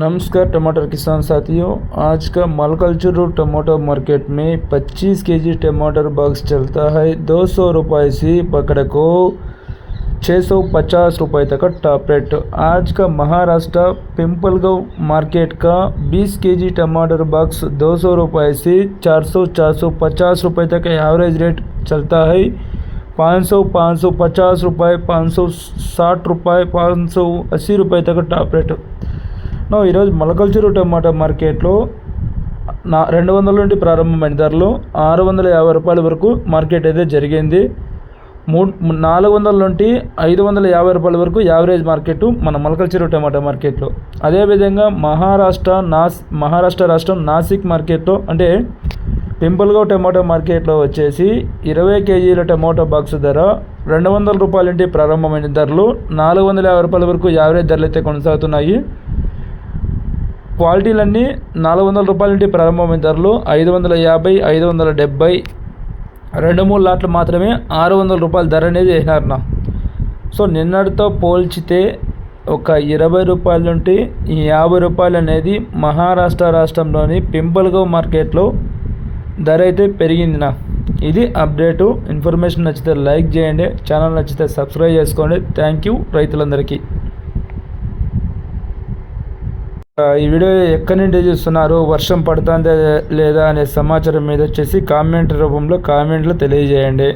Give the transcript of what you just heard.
नमस्कार टमाटर किसान साथियों, आज का मलकलचुर टमाटो मार्केट में 25 केजी टमाटर बॉक्स चलता है। दो सौ रुपये से पकड़ को छः सौ पचास रुपये तक का टॉप रेट आज का महाराष्ट्र पिंपलगांव मार्केट का 20 केजी टमाटर बॉक्स दो सौ रुपये से चार सौ चार सौ पचास रुपये तक एवरेज रेट चलता है। पाँच सौ पाँच सौ पचास रुपये पाँच सौ साठ रुपये पाँच सौ अस्सी रुपये तक टॉप रेट నో ఈరోజు చెరువు టమాటా మార్కెట్లో నా రెండు వందల నుండి ప్రారంభమైన ధరలు ఆరు వందల యాభై రూపాయల వరకు మార్కెట్ అయితే జరిగింది. మూడు నాలుగు వందల నుండి ఐదు వందల యాభై రూపాయల వరకు యావరేజ్ మార్కెట్ మన మొలకల్చెరు టమాటా మార్కెట్లో. అదేవిధంగా మహారాష్ట్ర నాస్ మహారాష్ట్ర రాష్ట్రం నాసిక్ మార్కెట్లో అంటే పింపుల్గా టమాటో మార్కెట్లో వచ్చేసి ఇరవై కేజీల టమాటో బాక్స్ ధర రెండు వందల రూపాయల నుండి ప్రారంభమైన ధరలు నాలుగు వందల యాభై రూపాయల వరకు యావరేజ్ ధరలు అయితే కొనసాగుతున్నాయి. క్వాలిటీలన్నీ నాలుగు వందల రూపాయల నుండి ప్రారంభమైన ధరలు ఐదు వందల యాభై ఐదు వందల డెబ్బై రెండు మూడు లాట్లు మాత్రమే ఆరు వందల రూపాయల ధర అనేది వేసినారు సో నిన్నటితో పోల్చితే ఒక ఇరవై రూపాయల నుండి యాభై రూపాయలు అనేది మహారాష్ట్ర రాష్ట్రంలోని పింపుల్గవ్ మార్కెట్లో ధర అయితే పెరిగింది నా ఇది అప్డేటు. ఇన్ఫర్మేషన్ నచ్చితే లైక్ చేయండి. ఛానల్ నచ్చితే సబ్స్క్రైబ్ చేసుకోండి. థ్యాంక్ యూ రైతులందరికీ. ఈ వీడియో ఎక్కడి నుండి చూస్తున్నారు? వర్షం పడుతుందా లేదా అనే సమాచారం మీద వచ్చేసి కామెంట్ రూపంలో కామెంట్లు తెలియజేయండి.